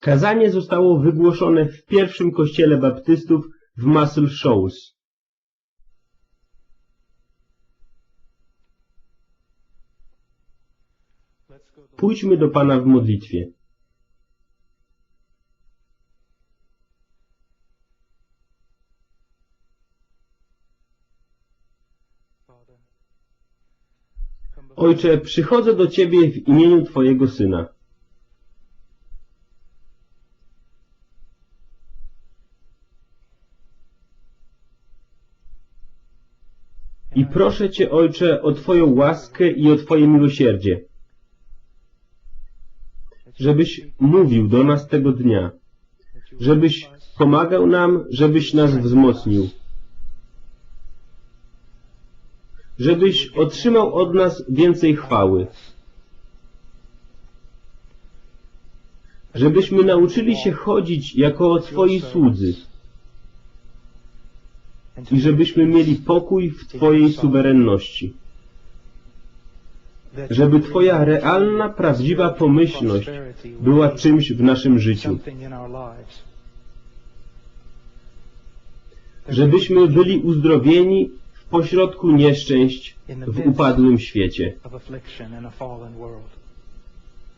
Kazanie zostało wygłoszone w pierwszym kościele baptystów w Muscle Shoals. Pójdźmy do Pana w modlitwie. Ojcze, przychodzę do Ciebie w imieniu Twojego Syna. I proszę Cię, Ojcze, o Twoją łaskę i o Twoje miłosierdzie, żebyś mówił do nas tego dnia, żebyś pomagał nam, żebyś nas wzmocnił, żebyś otrzymał od nas więcej chwały, żebyśmy nauczyli się chodzić jako Twoi słudzy i żebyśmy mieli pokój w Twojej suwerenności. Żeby Twoja realna, prawdziwa pomyślność była czymś w naszym życiu. Żebyśmy byli uzdrowieni w pośrodku nieszczęść w upadłym świecie.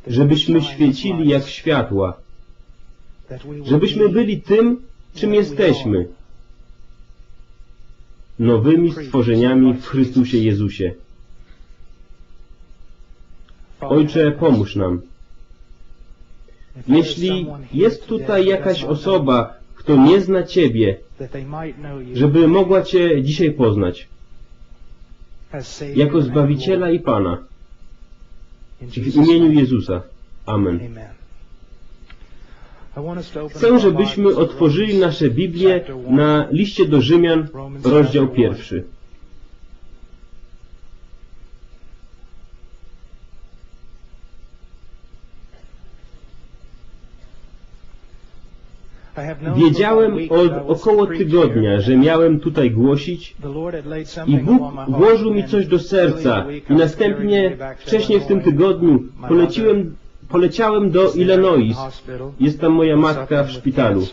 Żebyśmy świecili jak światła. Żebyśmy byli tym, czym jesteśmy. Nowymi stworzeniami w Chrystusie Jezusie. Ojcze, pomóż nam. Jeśli jest tutaj jakaś osoba, kto nie zna Ciebie, żeby mogła Cię dzisiaj poznać jako Zbawiciela i Pana. W imieniu Jezusa. Amen. Chcę, żebyśmy otworzyli nasze Biblię na liście do Rzymian, rozdział pierwszy. Wiedziałem od około tygodnia, że miałem tutaj głosić i Bóg włożył mi coś do serca i następnie wcześniej w tym tygodniu poleciłem, poleciałem do Illinois. Jest tam moja matka w szpitalu,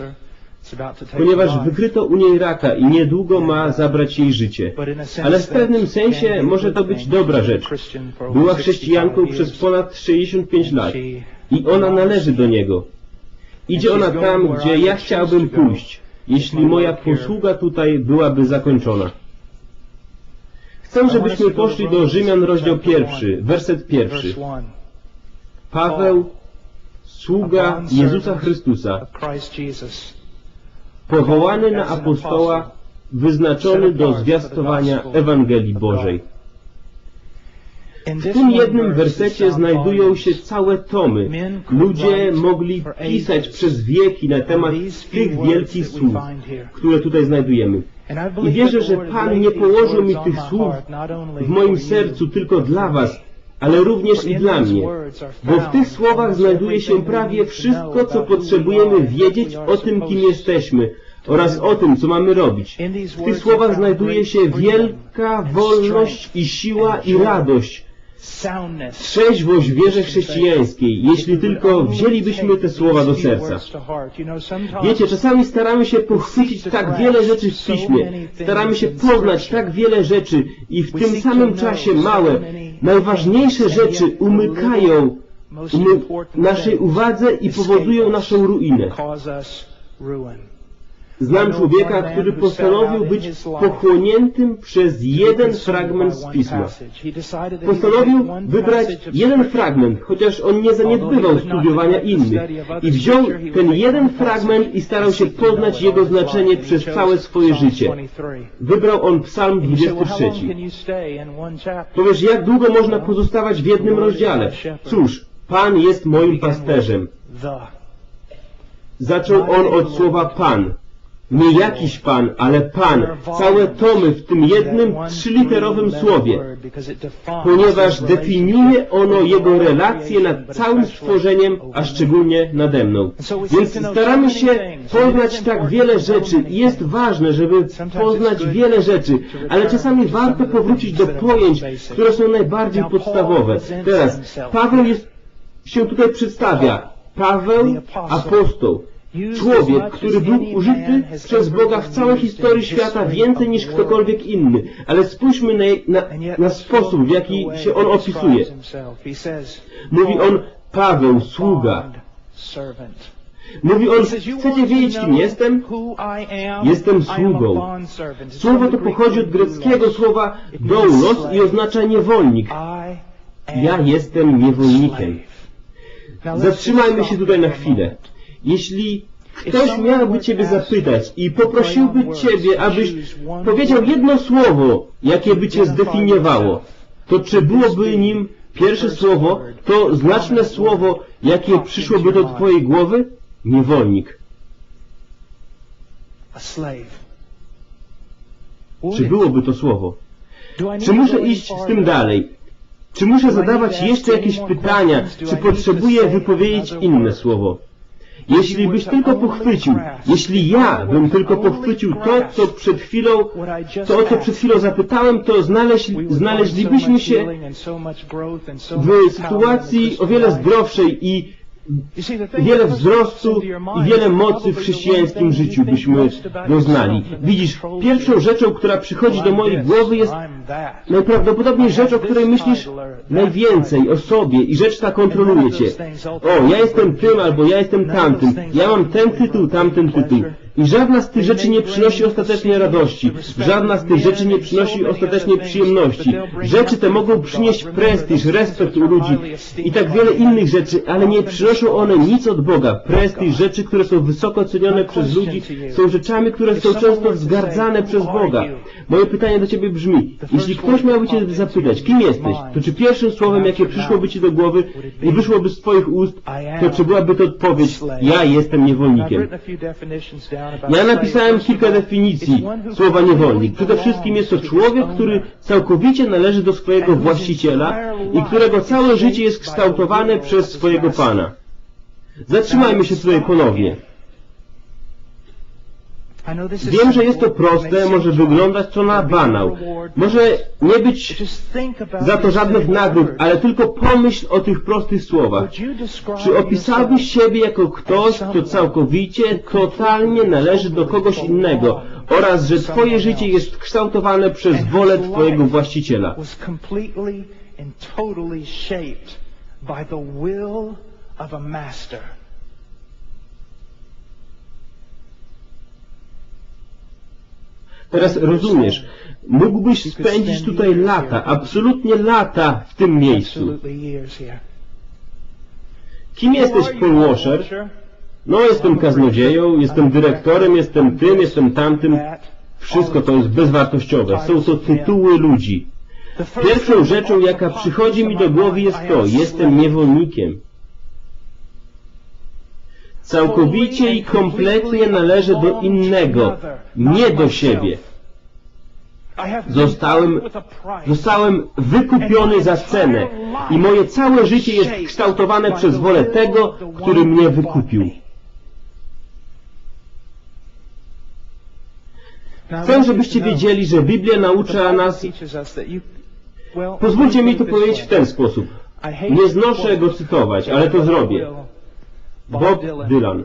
ponieważ wykryto u niej raka i niedługo ma zabrać jej życie. Ale w pewnym sensie może to być dobra rzecz. Była chrześcijanką przez ponad 65 lat. I ona należy do Niego. Idzie ona tam, gdzie ja chciałbym pójść, jeśli moja posługa tutaj byłaby zakończona. Chcę, żebyśmy poszli do Rzymian, rozdział pierwszy, werset pierwszy. Paweł, sługa Jezusa Chrystusa, powołany na apostoła, wyznaczony do zwiastowania Ewangelii Bożej. W tym jednym wersecie znajdują się całe tomy. Ludzie mogli pisać przez wieki na temat tych wielkich słów, które tutaj znajdujemy. I wierzę, że Pan nie położył mi tych słów w moim sercu tylko dla Was, ale również i dla mnie. Bo w tych słowach znajduje się prawie wszystko, co potrzebujemy wiedzieć o tym, kim jesteśmy oraz o tym, co mamy robić. W tych słowach znajduje się wielka wolność i siła i radość, trzeźwość wierze chrześcijańskiej, jeśli tylko wzięlibyśmy te słowa do serca. Wiecie, czasami staramy się pochwycić tak wiele rzeczy w Piśmie, staramy się poznać tak wiele rzeczy i w tym samym czasie małe, najważniejsze rzeczy umykają umy naszej uwadze i powodują naszą ruinę. Znam człowieka, który postanowił być pochłoniętym przez jeden fragment z Pisma. Postanowił wybrać jeden fragment, chociaż on nie zaniedbywał studiowania innych. I wziął ten jeden fragment i starał się poznać jego znaczenie przez całe swoje życie. Wybrał on Psalm 23. Powiesz, jak długo można pozostawać w jednym rozdziale? Cóż, Pan jest moim pasterzem. Zaczął on od słowa Pan. Nie jakiś Pan, ale Pan. Całe tomy w tym jednym trzyliterowym słowie, ponieważ definiuje ono Jego relacje nad całym stworzeniem, a szczególnie nade mną. Więc staramy się poznać tak wiele rzeczy i jest ważne, żeby poznać wiele rzeczy, ale czasami warto powrócić do pojęć, które są najbardziej podstawowe. Teraz, Paweł jest, się tutaj przedstawia Paweł, apostoł, człowiek, który był użyty przez Boga w całej historii świata więcej niż ktokolwiek inny. Ale spójrzmy na, na, na sposób, w jaki się on opisuje. Mówi on, Paweł, sługa. Mówi on, chcecie wiedzieć, kim jestem? Jestem sługą. Słowo to pochodzi od greckiego słowa doulos i oznacza niewolnik. Ja jestem niewolnikiem. Zatrzymajmy się tutaj na chwilę. Jeśli ktoś miałby Ciebie zapytać i poprosiłby Ciebie, abyś powiedział jedno słowo, jakie by Cię zdefiniowało, to czy byłoby nim pierwsze słowo, to znaczne słowo, jakie przyszłoby do Twojej głowy? Niewolnik. Czy byłoby to słowo? Czy muszę iść z tym dalej? Czy muszę zadawać jeszcze jakieś pytania? Czy potrzebuję wypowiedzieć inne słowo? Jeśli byś tylko pochwycił, jeśli ja bym tylko pochwycił to, co przed chwilą, to o co przed chwilą zapytałem, to znaleźli, znaleźlibyśmy się w sytuacji o wiele zdrowszej i wiele wzrostu i wiele mocy w chrześcijańskim życiu byśmy doznali. Widzisz, pierwszą rzeczą, która przychodzi do mojej głowy jest najprawdopodobniej rzecz, o której myślisz najwięcej o sobie i rzecz ta kontroluje cię. O, ja jestem tym albo ja jestem tamtym, ja mam ten tytuł, tamten tytuł. I żadna z tych rzeczy nie przynosi ostatecznie radości. Żadna z tych rzeczy nie przynosi ostatecznie przyjemności. Rzeczy te mogą przynieść prestiż, respekt u ludzi i tak wiele innych rzeczy, ale nie przynoszą one nic od Boga. Prestiż, rzeczy, które są wysoko cenione przez ludzi, są rzeczami, które są często wzgardzane przez Boga. Moje pytanie do Ciebie brzmi, jeśli ktoś miałby Cię zapytać, kim jesteś, to czy pierwszym słowem, jakie przyszłoby Ci do głowy i wyszłoby z Twoich ust, to czy byłaby to odpowiedź, ja jestem niewolnikiem. Ja napisałem kilka definicji słowa niewolnik. Przede wszystkim jest to człowiek, który całkowicie należy do swojego właściciela i którego całe życie jest kształtowane przez swojego Pana. Zatrzymajmy się tutaj ponownie. Wiem, że jest to proste, może wyglądać to na banał. Może nie być za to żadnych nagród, ale tylko pomyśl o tych prostych słowach. Czy opisałbyś siebie jako ktoś, kto całkowicie, totalnie należy do kogoś innego oraz, że Twoje życie jest kształtowane przez wolę Twojego właściciela? by the will of a master. Teraz rozumiesz, mógłbyś spędzić tutaj lata, absolutnie lata w tym miejscu. Kim jesteś, Paul Washer? No, jestem kaznodzieją, jestem dyrektorem, jestem tym, jestem tamtym. Wszystko to jest bezwartościowe. Są to tytuły ludzi. Pierwszą rzeczą, jaka przychodzi mi do głowy jest to, jestem niewolnikiem. Całkowicie i kompletnie należę do innego, nie do siebie. Zostałem, zostałem wykupiony za cenę i moje całe życie jest kształtowane przez wolę tego, który mnie wykupił. Chcę, żebyście wiedzieli, że Biblia naucza nas... Pozwólcie mi to powiedzieć w ten sposób. Nie znoszę go cytować, ale to zrobię. Bob Dylan.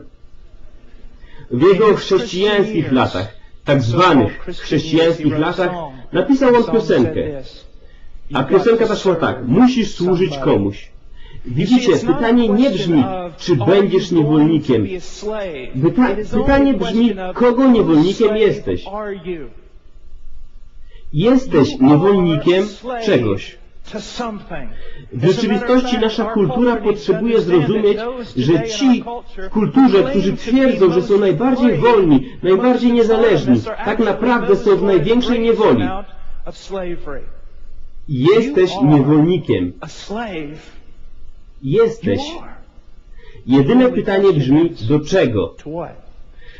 W jego chrześcijańskich latach, tak zwanych chrześcijańskich latach, napisał on piosenkę. A piosenka ta szła tak. Musisz służyć komuś. Widzicie, pytanie nie brzmi, czy będziesz niewolnikiem. Pyta pytanie brzmi, kogo niewolnikiem jesteś. Jesteś niewolnikiem czegoś. W rzeczywistości nasza kultura potrzebuje zrozumieć, że ci w kulturze, którzy twierdzą, że są najbardziej wolni, najbardziej niezależni, tak naprawdę są w największej niewoli. Jesteś niewolnikiem. Jesteś. Jedyne pytanie brzmi, do czego?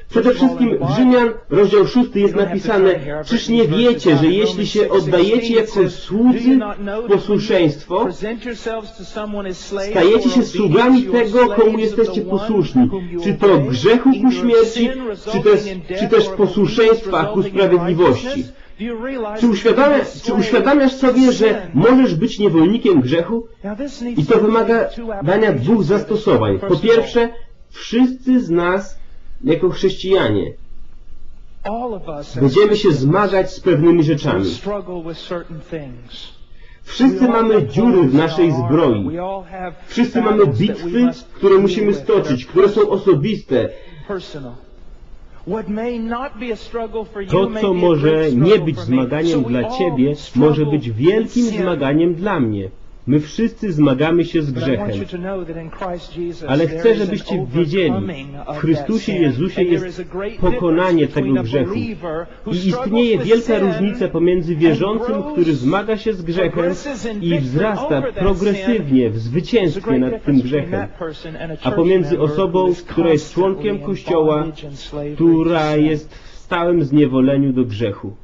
Przede wszystkim w Rzymian, rozdział 6 jest napisane, czyż nie wiecie, że jeśli się oddajecie jako słudzy posłuszeństwo, stajecie się sługami tego, komu jesteście posłuszni. Czy to grzechu ku śmierci, czy też, czy też posłuszeństwa ku sprawiedliwości. Czy you're czy uświadamiasz sobie, że możesz być niewolnikiem grzechu? I to wymaga dania dwóch zastosowań. Po pierwsze, wszyscy z nas, jako chrześcijanie, będziemy się zmagać z pewnymi rzeczami. Wszyscy mamy dziury w naszej zbroi. Wszyscy mamy bitwy, które musimy stoczyć, które są osobiste. To, co może nie być zmaganiem dla Ciebie, może być wielkim zmaganiem dla mnie. My wszyscy zmagamy się z grzechem. Ale chcę, żebyście wiedzieli, w Chrystusie. Jezusie jest pokonanie tego grzechu. I istnieje wielka różnica pomiędzy wierzącym, który zmaga się z grzechem i wzrasta progresywnie w zwycięstwie nad tym grzechem. a pomiędzy osobą, która jest członkiem Kościoła, która jest w stałym zniewoleniu do grzechu.